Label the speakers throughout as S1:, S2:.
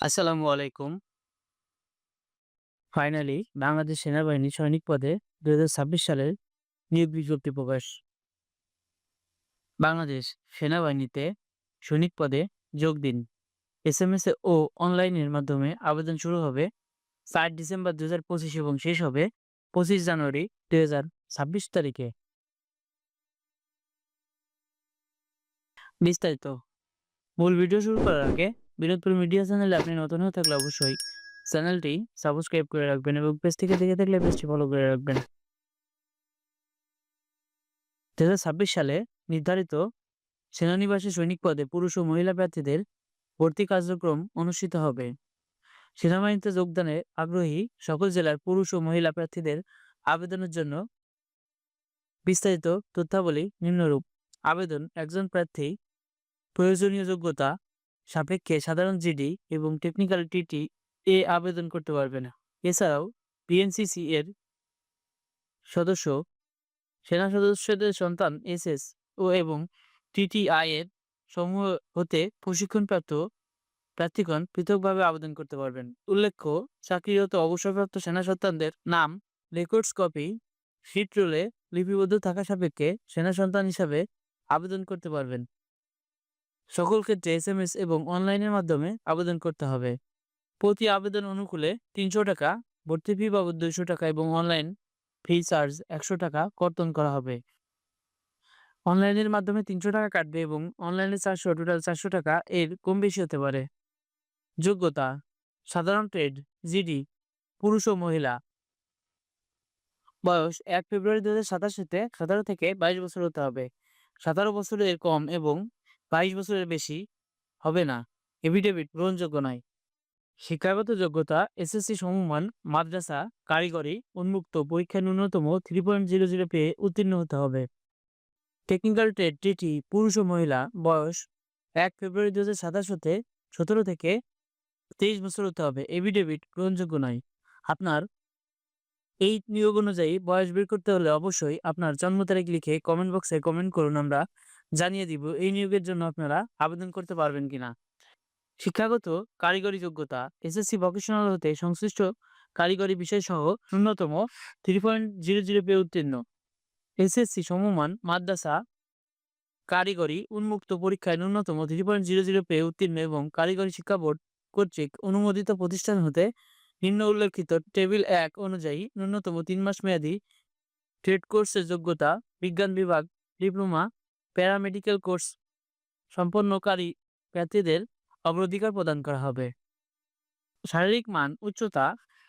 S1: আসসালামু আলাইকুম। ফাইনালি বাংলাদেশ সেনাবাহিনী সৈনিক পদে ২০২৬ সালের নিয়োগ বিজ্ঞপ্তি প্রকাশ। বাংলাদেশ সেনাবাহিনীতে সৈনিক পদে যোগ দিন। এসএমএস এ ও অনলাইনের মাধ্যমে আবেদন শুরু হবে ৪ ডিসেম্বর ২০২৫ এবং শেষ হবে ২৫ জানুয়ারি ২০২৬ তারিখে। বিস্তারিত মূল ভিডিও শুরু করার আগে বিনোদপুর মিডিয়া চ্যানেলে আপনি নতুন হয়ে থাকলে অবশ্যই চ্যানেলটি সাবস্ক্রাইব করে রাখবেন এবং পেজ থেকে দেখে থাকলে পেজটি ফলো করে রাখবেন। দু সালে নির্ধারিত সেনানিবাসে সৈনিক পদে পুরুষ ও মহিলা প্রার্থীদের ভর্তি কার্যক্রম অনুষ্ঠিত হবে। সেনাবাহিনীতে যোগদানে আগ্রহী সকল জেলার পুরুষ ও মহিলা প্রার্থীদের আবেদনের জন্য বিস্তারিত তথ্যাবলী নিম্নরূপ। আবেদন, একজন প্রার্থী, প্রয়োজনীয় যোগ্যতা সাপেক্ষে সাধারণ জিডি এবং টেকনিক্যাল টিটি এ আবেদন করতে পারবে না। এছাড়াও বিএনসিসি এর সদস্য, সেনা সদস্যদের সন্তান এসএস ও এবং টিটিআই এর সমূহ হতে প্রশিক্ষণপ্রাপ্ত প্রার্থীগণ পৃথকভাবে আবেদন করতে পারবেন। উল্লেখ্য, চাকরিরত অবসরপ্রাপ্ত সেনা সন্তানদের নাম রেকর্ডস কপি শিট রোলে লিপিবদ্ধ থাকা সাপেক্ষে সেনা সন্তান হিসাবে আবেদন করতে পারবেন। সকল ক্ষেত্রে এসএমএস এবং অনলাইনের মাধ্যমে আবেদন করতে হবে। প্রতি আবেদন অনুকূলে তিনশো টাকা, ভর্তি ফি বাবদ দুইশো টাকা এবং অনলাইন ফি চার্জ একশো টাকা কর্তন করা হবে। অনলাইনের মাধ্যমে তিনশো টাকা কাটবে এবং অনলাইনে চারশো, টোটাল চারশো টাকা এর কম বেশি হতে পারে। যোগ্যতা, সাধারণ ট্রেড, জিডি, পুরুষ ও মহিলা। বয়স, এক ফেব্রুয়ারি দু হাজার সাতাশ হতে সতেরো থেকে বাইশ বছর হতে হবে। সতেরো বছরের কম এবং বাইশ বছরের বেশি হবে না। এভিডেভিট গ্রহণযোগ্য নয়। শিক্ষাগত যোগ্যতা, এসএসসি সমমান, মাদ্রাসা, কারিগরি, উন্মুক্ত পরীক্ষায় ন্যূনতম থ্রি পয়েন্ট জিরো জিরো পেয়ে উত্তীর্ণ হতে হবে। টেকনিক্যাল ট্রেড টিটি পুরুষ ও মহিলা বয়স এক ফেব্রুয়ারি দু হাজার সাতাশ হতে সতেরো থেকে তেইশ বছর হতে হবে। এভিডেভিট গ্রহণযোগ্য নয়। আপনার এই নিয়োগ অনুযায়ী বয়স বের করতে হলে অবশ্যই আপনার জন্ম তারিখ লিখে কমেন্ট বক্সে কমেন্ট করুন। আমরা জানিয়ে দিব, এই নিয়োগের জন্য আপনারা আবেদন করতে পারবেন কিনা? শিক্ষাগত কারিগরি যোগ্যতা, এসএসসি ভোকেশনাল হতে সংশ্লিষ্ট কারিগরি বিষয় সহ ন্যূনতম থ্রি পয়েন্ট জিরো জিরো পেয়ে উত্তীর্ণ। এসএসসি সমমান মাদ্রাসা কারিগরি উন্মুক্ত পরীক্ষায় ন্যূনতম থ্রি পয়েন্ট জিরো জিরো পেয়ে উত্তীর্ণ এবং কারিগরি শিক্ষা বোর্ড কর্তৃক অনুমোদিত প্রতিষ্ঠান হতে নিম্ন উল্লেখিত টেবিল এক অনুযায়ী ন্যূনতম তিন মাস মেয়াদী ট্রেড কোর্সের যোগ্যতা, বিজ্ঞান বিভাগ, ডিপ্লোমা প্যারামেডিক্যাল কোর্স সম্পন্নকারী প্রার্থীদের অগ্রাধিকার প্রদান করা হবে। শারীরিক মান, উচ্চতা,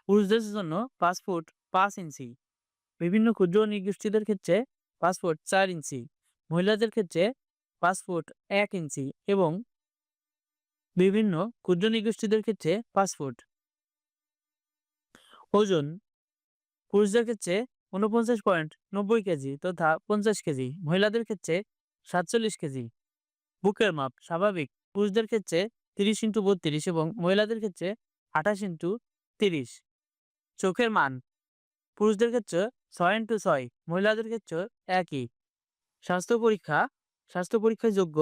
S1: পুরুষদের জন্য পাঁচ ফুট পাঁচ ইঞ্চি। বিভিন্ন ক্ষুদ্র নিগোষ্ঠীদের ক্ষেত্রে পাঁচ ফুট চার ইঞ্চি। মহিলাদের ক্ষেত্রে পাঁচ ফুট এক ইঞ্চি এবং বিভিন্ন ক্ষুদ্র নিগোষ্ঠীদের ক্ষেত্রে পাঁচ ফুট ওজন, পুরুষদের ক্ষেত্রে উনপঞ্চাশ পয়েন্ট নব্বই কেজি তথা পঞ্চাশ কেজি। মহিলাদের ক্ষেত্রে সাতচল্লিশ কেজি। বুকের মাপ স্বাভাবিক। পুরুষদের ক্ষেত্রে তিরিশ ইন্টু বত্রিশ এবং মহিলাদের ক্ষেত্রে আঠাশ ইন্টু তিরিশ। চোখের মান পুরুষদের ক্ষেত্রে ছয় ইন্টু ছয়, মহিলাদের ক্ষেত্রে একই। স্বাস্থ্য পরীক্ষা, স্বাস্থ্য পরীক্ষায় যোগ্য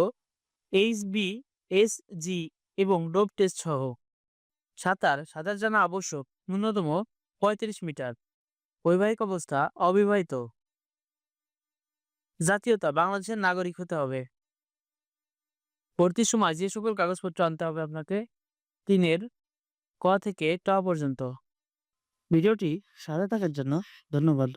S1: এইচ বি, এস জি এবং ডোপ টেস্ট সহ। সাঁতার সাঁতার জানা আবশ্যক। ন্যূনতম পঁয়ত্রিশ মিটার। বৈবাহিক অবস্থা অবিবাহিত। জাতীয়তা, বাংলাদেশের নাগরিক হতে হবে। ভর্তির সময়, যে সকল কাগজপত্র আনতে হবে আপনাকে, তিনের ক থেকে ট পর্যন্ত। ভিডিওটি সাথে থাকার জন্য ধন্যবাদ।